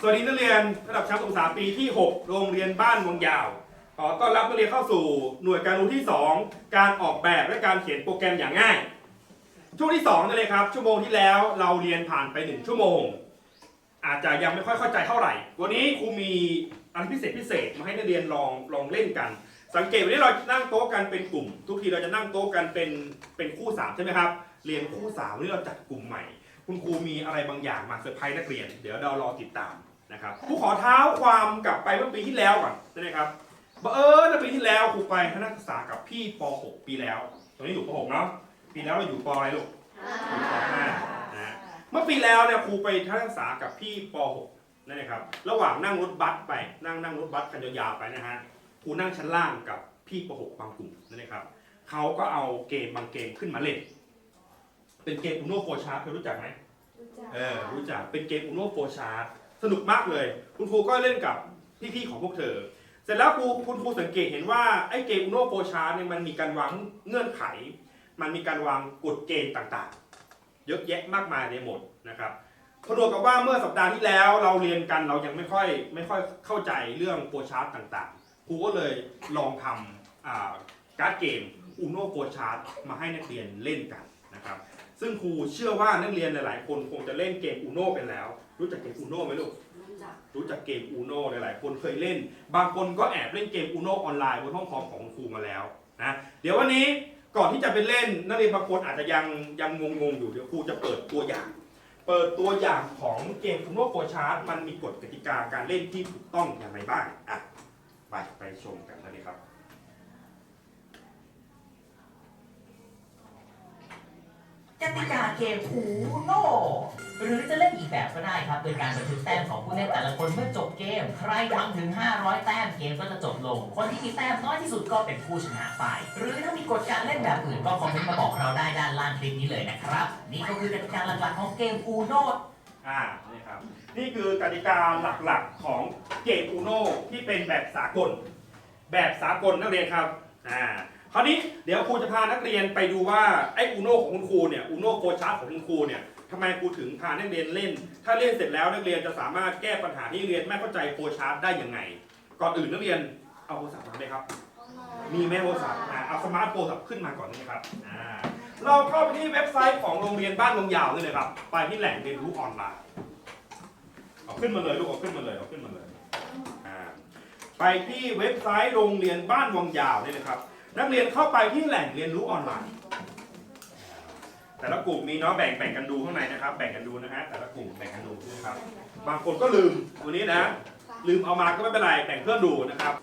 สวัสดีนักเรียนระดับชั้นศึกษาปีที่ 6 โรงเรียนบ้านวังยาวขอต้อนรับนักเรียนเข้าสู่หน่วยการรู้ที่ 2 การออกแบบและการเขียนโปรแกรมอย่างง่าย ช่วงที่2นั่นเลยครับ ชั่วโมงที่แล้วเราเรียนผ่านไป 1 ชั่วโมง อาจจะยังไม่ค่อยเข้าใจเท่าไหร่ วันนี้ครูมีอะไรพิเศษพิเศษมาให้นักเรียนลองลองเล่นกัน สังเกตวันนี้เรานั่งโต๊ะกันเป็นกลุ่ม ทุกทีเราจะนั่งโต๊ะกันเป็นเป็นคู่สามใช่ไหมครับ เรียนคู่สามวันนี้เราจัดกลุ่มใหม่ คุณครูมีอะไรบางอย่างมาเซอร์ไพรส์นักเรียน เดี๋ยวเรารอติดตาม นะครับครูขอเท้าความกลับไปเมื่อปีที่แล้วก่อนนะครับบังเอิญว่าปีที่แล้วครูไปทัศนศึกษากับพี่ป .6 ปีแล้ว ตอนนี้อยู่ป .6 เนาะปีแล้วเราอยู่ปอะไรลูกอยู่ป .5 นะเมื่อปีแล้วเนี่ยครูไปทัศนศึกษากับพี่ป .6 นั่นนะครับระหว่างนั่งรถบัสไปนั่งนั่งรถบัสกันยาวๆไปนะฮะครูนั่งชั้นล่างกับพี่ป .6 บางกลุ่มนั่นนะครับเขาก็เอาเกมบางเกมขึ้นมาเล่น เป็นเกมอุโนโฟชาร์เคยรู้จักไหมเออรู้จักเป็นเกมอุโนโฟชาร์ สนุกมากเลย คุณครูก็เล่นกับพี่ๆของพวกเธอ เสร็จแล้วครูคุณครูสังเกตเห็นว่าไอ้เกมอุโนโฟชาร์เนี่ยมันมีการวางเงื่อนไข มันมีการวางกฎเกณฑ์ต่างๆ เยอะแยะมากมายในหมดนะครับผนวกกับว่าเมื่อสัปดาห์ที่แล้วเราเรียนกันเรายังไม่ค่อยไม่ค่อยเข้าใจเรื่องโฟชาร์ตต่างๆ ครูก็เลยลองทำการ์ดเกมอุโนโฟชาร์ตมาให้นักเรียนเล่นกันนะครับ ซึ่งครูเชื่อว่านักเรียนหลายๆ คนคงจะเล่นเกมอูโน่เป็นแล้ว รู้จักเกมอูโน่ไหมลูกรู้จักเกมอูโน่หลายๆ คนเคยเล่น บางคนก็แอบเล่นเกมอูโน่ออนไลน์บนห้องคอมของครูมาแล้วนะ เดี๋ยววันนี้ก่อนที่จะไปเล่นนักเรียนบางคนอาจจะยังยังงงๆอยู่เดี๋ยวครูจะเปิดตัวอย่าง เปิดตัวอย่างของเกมอูโน่โฟชาร์ตมันมีกฎกติกาการเล่นที่ถูกต้องอย่างไรบ้างอะไปไปชมกันเลยครับ กติกาเกมอูโนหรือจะเล่นอีกแบบก็ได้ครับ โดยการบันทึกแต้มของผู้เล่นแต่ละคนเมื่อจบเกม ใครทำถึง 500 แต้มเกมก็จะจบลง คนที่มีแต้มน้อยที่สุดก็เป็นผู้ชนะไป หรือถ้ามีกฎการเล่นแบบอื่นก็คอมเมนต์มาบอกเราได้ด้านล่างคลิปนี้เลยนะครับ นี่ก็คือกติกาหลักๆของเกมอูโนอ่านี่ครับนี่คือกติกาหลักๆของเกมอูโนที่เป็นแบบสากล แบบสากลนักเรียนครับอ่า คราวนี้เดี๋ยวครูจะพานักเรียนไปดูว่าไอ้อูโน่ของคุณครูเนี่ยอูโนโฟชาร์ตของคุณครูเนี่ยทำไมครูถึงพานักเรียนเล่น ถ้าเล่นเสร็จแล้วนักเรียนจะสามารถแก้ปัญหาที่เรียนไม่เข้าใจโฟชาร์ตได้ยังไง ก่อนอื่นนักเรียนเอาโทรศัพท์มาเลยครับ มีแม่โทรศัพท์อ่าเอาสมาร์ทโฟนขึ้นมาก่อนนะครับอ่าเราเข้าไปที่เว็บไซต์ของโรงเรียนบ้านวงยาวนี่เลยครับ ไปที่แหล่งเรียนรู้ออนไลน์เอาขึ้นมาเลยลูกเอาขึ้นมาเลยเอาขึ้นมาเลยอ่าไปที่เว็บไซต์โรงเรียนบ้านวังยาวนี่นะครับ นักเรียนเข้าไปที่แหล่งเรียนรู้ออนไลน์ แต่ละกลุ่มมีเนาะแบ่งแบ่งกันดูข้างในนะครับ แบ่งกันดูนะฮะแต่ละกลุ่มแบ่งกันดูนะครับ บางคนก็ลืมวันนี้นะ ลืมเอามาก็ไม่เป็นไรแบ่งเพื่อนดูนะครับ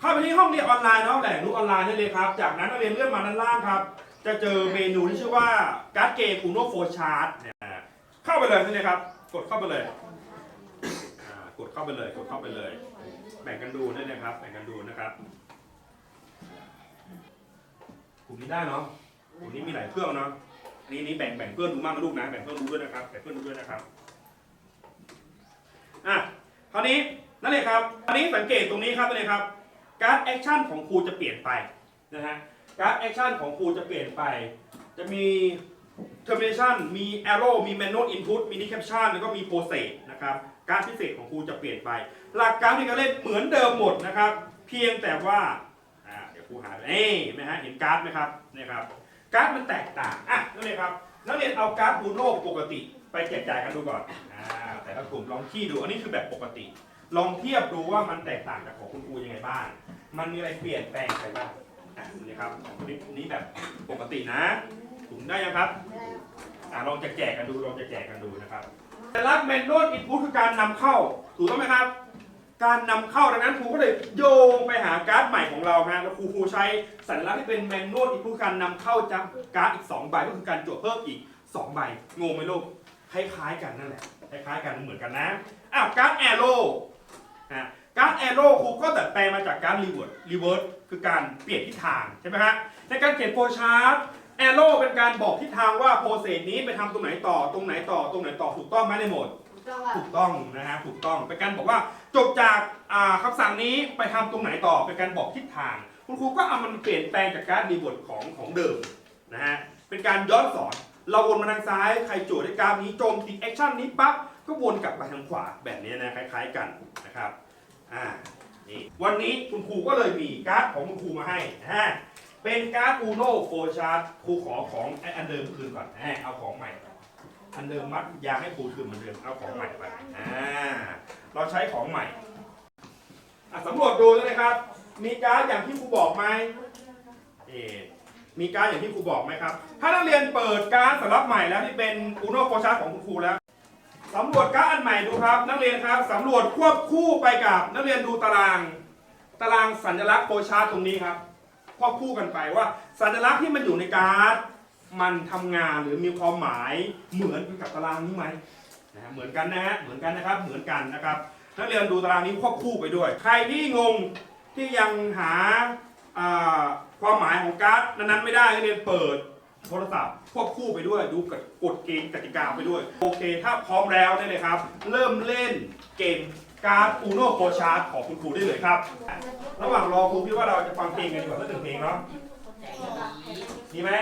เข้าไปที่ห้องเรียนออนไลน์เนาะแหล่งรู้ออนไลน์นี่เลยครับ จากนั้นนักเรียนเลื่อนมาด้านล่างครับ จะเจอเมนูที่ชื่อว่าการ์ดเกมอูโนโฟชาร์ตเข้าไปเลยนี่เลยครับ กดเข้าไปเลยอ่ากดเข้าไปเลย กดเข้าไปเลย แบ่งกันดูด้วยนะครับ แบ่งกันดูนะครับ กลุ่มนี้ได้เนาะกลุ่มนี้มีหลายเครื่องเนาะอันนี้นี่แบ่งแบ่งเพื่อนดูมากนะลูกนะแบ่งเพื่อนดูด้วยนะครับแบ่งเพื่อนดูด้วยนะครับอะคราวนี้นั่นเลยครับอันนี้สังเกตตรงนี้ครับนั่นเลยครับการแอคชั่นของครูจะเปลี่ยนไปนะฮะการแอคชั่นของครูจะเปลี่ยนไป จะมี termination มี arrow มี manual input มี caption แล้วก็มี process นะครับการพิเศษของครูจะเปลี่ยนไป หลักการที่การเล่นเหมือนเดิมหมดนะครับ เพียงแต่ว่า ครูหาเอ้เห็นไหมฮะเห็นการ์ดไหมครับนี่ครับการ์ดมันแตกต่างอะนั่นเลยครับนักเรียนเอาการ์ดบูโน่ปกติไปแจกจ่ายกันดูก่อนอ่าแต่ละกลุ่มลองขี้ดูอันนี้คือแบบปกติ ลองเทียบดูว่ามันแตกต่างจากของคุณครูยังไงบ้าง มันมีอะไรเปลี่ยนแปลงไปบ้างอะนี่ครับนี้นี้แบบปกตินะถุงได้ยังครับอะลองแจกๆกันดูลองแจกๆกันดูนะครับแต่ลักแมนนวลอินพุตคือการนำเข้าถูกต้องไหมครับ การนำเข้าดังนั้นครูก็เลยโยงไปหาการ์ดใหม่ของเราฮะแล้วครูครูใช้สัญลักษณ์ที่เป็นแมนนวลอินพุตการนำเข้าจากการ์ดอีก 2 ใบก็คือการจวดเพิ่มอีก 2 ใบงงไหมลูกคล้ายๆกันนั่นแหละคล้ายๆกันเหมือนกันนะอ้าวการ์ดแอโร่ฮะการ์ดแอโร่ครูก็ดัดแปลงมาจากการ์ดรีเวิร์ดรีเวิร์ดคือการเปลี่ยนทิศทางใช่ไหมฮะในการเขียนโฟชาร์ตแอโร่เป็นการบอกทิศทางว่าโปรเซสนี้ไปทำตรงไหนต่อตรงไหนต่อตรงไหนต่อถูกต้องไหมในโหมด ถูกต้องนะฮะถูกต้องเป็นการบอกว่า จบจากอ่าคำสั่งนี้ไปทำตรงไหนต่อเป็นการบอกทิศทาง คุณครูก็เอามันเปลี่ยนแปลงจากการรีบทของของเดิมนะฮะเป็นการย้อนสอน เราวนมาทางซ้ายใครโจทย์ในการนี้โจมตีแอคชั่นนี้ปั๊บก็วนกลับไปทางขวาแบบนี้นะคล้ายๆกันนะครับอ่านี่วันนี้คุณครูก็เลยมีการ์ดของคุณครูมาให้นะฮะเป็นการ์ดอูโน่โฟชาร์ตครูขอของไออันเดิมคืนก่อนนะฮะเอาของใหม่ อันเดิมมัดยาให้ครูคืนเหมือนเดิมเอาของใหม่ไปอ่าเราใช้ของใหม่อะสำรวจดูเลยครับ มีการ์ดอย่างที่ครูบอกไหมเอมีการ์ดอย่างที่ครูบอกไหมครับ ถ้านักเรียนเปิดการ์ดสำรับใหม่แล้วที่เป็นอูโนโฟชาของคุณครูแล้วสำรวจการ์ดอันใหม่ดูครับ นักเรียนครับสำรวจควบคู่ไปกับนักเรียนดูตาราง ตารางสัญลักษณ์โฟชาตตรงนี้ครับควบคู่กันไปว่า สัญลักษณ์ที่มันอยู่ในการ์ด มันทำงานหรือมีความหมายเหมือนกับตารางนี้ไหมนะฮะเหมือนกันนะฮะเหมือนกันนะครับเหมือนกันนะครับนักเรียนดูตารางนี้ควบคู่ไปด้วย ใครที่งงที่ยังหาความหมายของการ์ดนั้นๆไม่ได้เรียนเปิดโทรศัพท์ควบคู่ไปด้วยดูกฎกฎเกณฑ์กติกาไปด้วย โอเค ถ้าพร้อมแล้วได้เลยครับ เริ่มเล่นเกมการ์ดอูโนโคชาร์ตของคุณครูได้เลยครับ ระหว่างรอครูพี่ว่าเราจะฟังเพลงกันดีกว่าสักหนึ่งเพลงเนาะดีไหม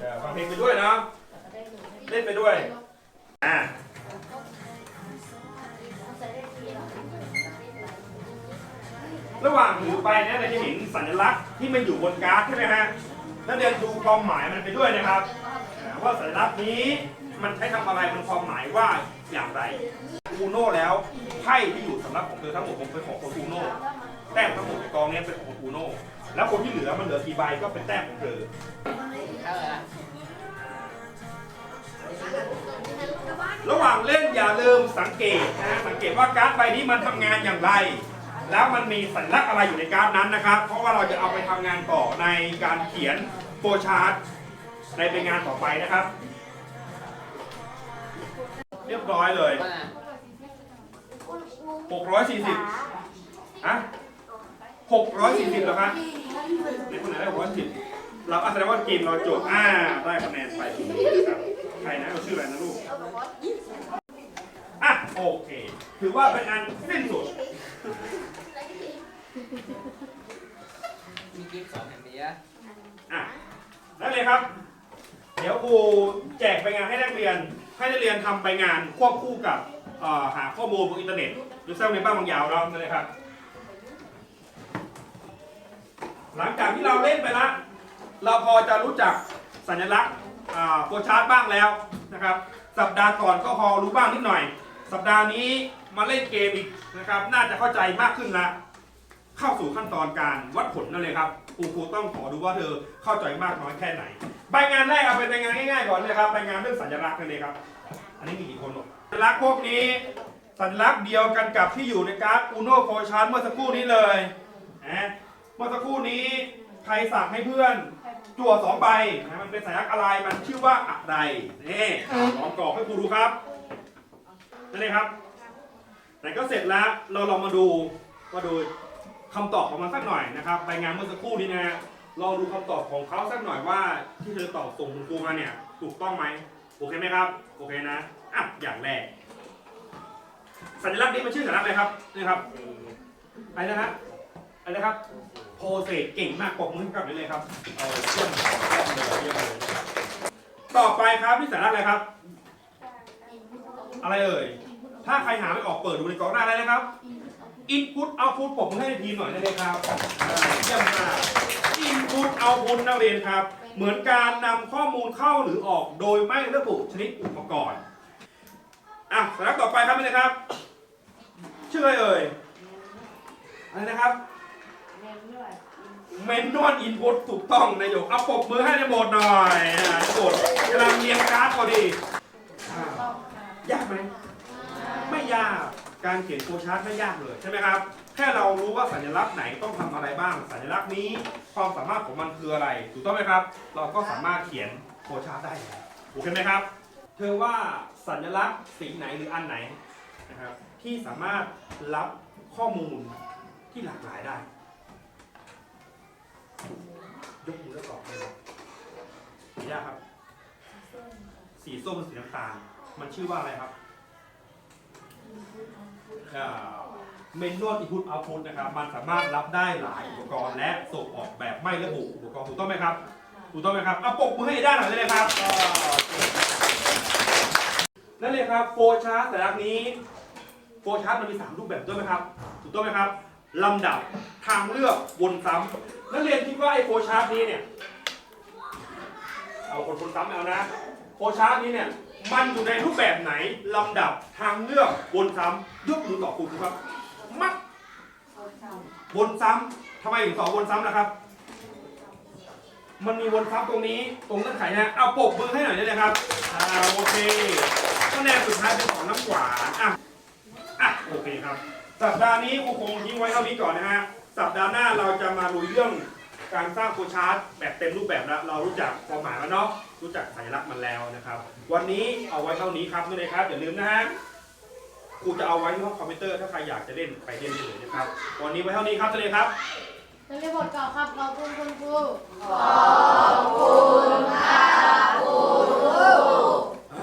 เออฟังเพลงไปด้วยนะ เล่นไปด้วย อ่าระหว่างถือไปเนี่ยเราจะเห็นสัญลักษณ์ที่มันอยู่บนการ์ดใช่ไหมฮะนักเรียนดูความหมายมันไปด้วยนะครับอ่าว่าสัญลักษณ์นี้มันใช้ทำอะไรมันความหมายว่าอย่างไรอูโน่แล้วไพ่ที่อยู่สำหรับของเธอทั้งหมดผมเป็นของคนอูโน่แต้มทั้งหมดในกองเนี้เป็นของคนอูโน่แล้วคนที่เหลือมันเหลือกี่ใบก็เป็นแต้มของเธอ ระหว่างเล่นอย่าลืมสังเกตนะสังเกตว่าการ์ดใบนี้มันทำงานอย่างไร แล้วมันมีสัญลักษณ์อะไรอยู่ในการ์ดนั้นนะครับ เพราะว่าเราจะเอาไปทำงานต่อในการเขียนโฟชาร์ตในเป็นงานต่อไปนะครับ เรียบร้อยเลย 640อะ640เหรอครับในคนไหนได้640 เราอะแสดงว่าเกมเราจบอ่าได้คะแนนไปนะครับใครนะเราชื่ออะไรนะลูกอะโอเค ถือว่าเป็นอันสิ้นสุด มีกิฟต์สองแผ่นนี้อะอะนักเรียนครับ เดี๋ยวครูแจกใบงานให้นักเรียน ให้นักเรียนทำใบงานควบคู่กับเอ่อหาข้อมูลบนอินเทอร์เน็ต หรือสร้างในบ้านบางยาวเรานั่นเลยครับ หลังจากที่เราเล่นไปละ เราพอจะรู้จักสัญลักษณ์อ่าโฟร์ชาร์ตบ้างแล้วนะครับ สัปดาห์ก่อนก็พอรู้บ้างนิดหน่อย สัปดาห์นี้มาเล่นเกมอีกนะครับ น่าจะเข้าใจมากขึ้นละ เข้าสู่ขั้นตอนการวัดผลนั่นเลยครับครูครูต้องขอดูว่าเธอเข้าใจมากน้อยแค่ไหนใบงานแรกเอาเป็นใบงานง่ายๆก่อนเลยครับใบงานเรื่องสัญลักษณ์นั่นเลยครับ อันนี้มีกี่คนหรอสัญลักษณ์พวกนี้สัญลักษณ์เดียวกันกับที่อยู่ในการ์ดอูโน่โฟชาร์เมื่อสักครู่นี้เลยนะเมื่อสักครู่นี้ใครสั่งให้เพื่อน จั่วสองใบนะมันเป็นสัญลักษณ์อะไรมันชื่อว่าอะไรนี่ลองกรอกให้ครูดูครับนั่นเลยครับ แต่ก็เสร็จแล้วเราลองมาดูมาดูคำตอบของมันสักหน่อยนะครับใบงานเมื่อสักครู่นี้นะฮะลองดูคำตอบของเขาสักหน่อยว่า ที่เธอตอบส่งคุณครูมาเนี่ย ถูกต้องไหมโอเคไหมครับ โอเคนะอะอย่างแรกสัญลักษณ์นี้มันชื่อสัญลักษณ์อะไรครับนี่ครับอะไรนะฮะอะไรนะครับ โพเซเก่งมากปรบมือให้กับนี่เลยครับเอาเยี่ยมเยี่ยมเลยเยี่ยมเลยต่อไปครับที่สัญลักอะไรครับ อะไรเอ่ย ถ้าใครหาไม่ออกเปิดดูในกล่องหน้าได้นะครับ Input Output ผมให้ทีมหน่อยได้เลยครับเยี่ยมมาก Input Output นักเรียนครับ เหมือนการนำข้อมูลเข้าหรือออกโดยไม่ระบุชนิดอุปกรณ์อะสำหรับต่อไปครับนี่นะครับ ชื่ออะไรเอ่ยอะไรนะครับ เมนนวลอินพุตถูกต้องนายกเอาปรบมือให้ในโบทหน่อยอ่าในโบทกำลังเรียงการ์ดพอดีอ่ายากไหม ไม่ยากการเขียนโฟชาร์ตไม่ยากเลยใช่ไหมครับ แค่เรารู้ว่าสัญลักษณ์ไหนต้องทำอะไรบ้าง สัญลักษณ์นี้ความสามารถของมันคืออะไร ถูกต้องไหมครับ เราก็สามารถเขียนโฟชาร์ตได้แล้วโอเคไหมครับ เธอว่าสัญลักษณ์สีไหนหรืออันไหนนะครับที่สามารถรับข้อมูลที่หลากหลายได้ กมือแล้วตอบเลยสียากครับ สีส้มสีน้ำตาล มันชื่อว่าอะไรครับเมนนวลอิพุตเอาพุตนะครับ มันสามารถรับได้หลายอุปกรณ์และส่งออกแบบไม่ระบุอุปกรณ์ถูกต้องไหมครับ ถูกต้องไหมครับเอาปกมือให้ด้านหน่อยเลยครับนั่นเลยครับโฟชาร์ตแต่ละนี้ โฟชาร์ตมันมี 3 รูปแบบด้วยไหมครับ ถูกต้องไหมครับ ลำดับทางเลือกวนซ้ำนักเรียนคิดว่าไอ้โฟชาร์ตนี้เนี่ยเอาคนคนซ้ำไม่เอานะโฟชาร์ตนี้เนี่ยมันอยู่ในรูปแบบไหนลำดับทางเลือกวนซ้ำยกมือตอบครูครับมักวนซ้ำทำไมถึงสองวนซ้ำล่ะครับ มันมีวนซ้ำตรงนี้ตรงเงื่อนไขนะเอาปรบมือให้หน่อยได้ไหมครับอ่าโอเคคะแนนสุดท้ายเป็นของน้ำหวานอะอะโอเคครับ สัปดาห์นี้ครูคงทิ้งไว้เท่านี้ก่อนนะฮะ สัปดาห์หน้าเราจะมาลุยเรื่องการสร้างโฟล์ชาร์ตแบบเต็มรูปแบบแล้ว เรารู้จักความหมายมันเนาะ รู้จักสัญลักษณ์มันแล้วนะครับ วันนี้เอาไว้เท่านี้ครับนี่เลยครับอย่าลืมนะฮะครูจะเอาไว้ที่ห้องคอมพิวเตอร์ถ้าใครอยากจะเล่นไปเล่นได้เลยนะครับ วันนี้ไว้เท่านี้ครับเลยครับนักเรียนบทเก่าครับขอบคุณคุณครูขอบคุณค่ะครู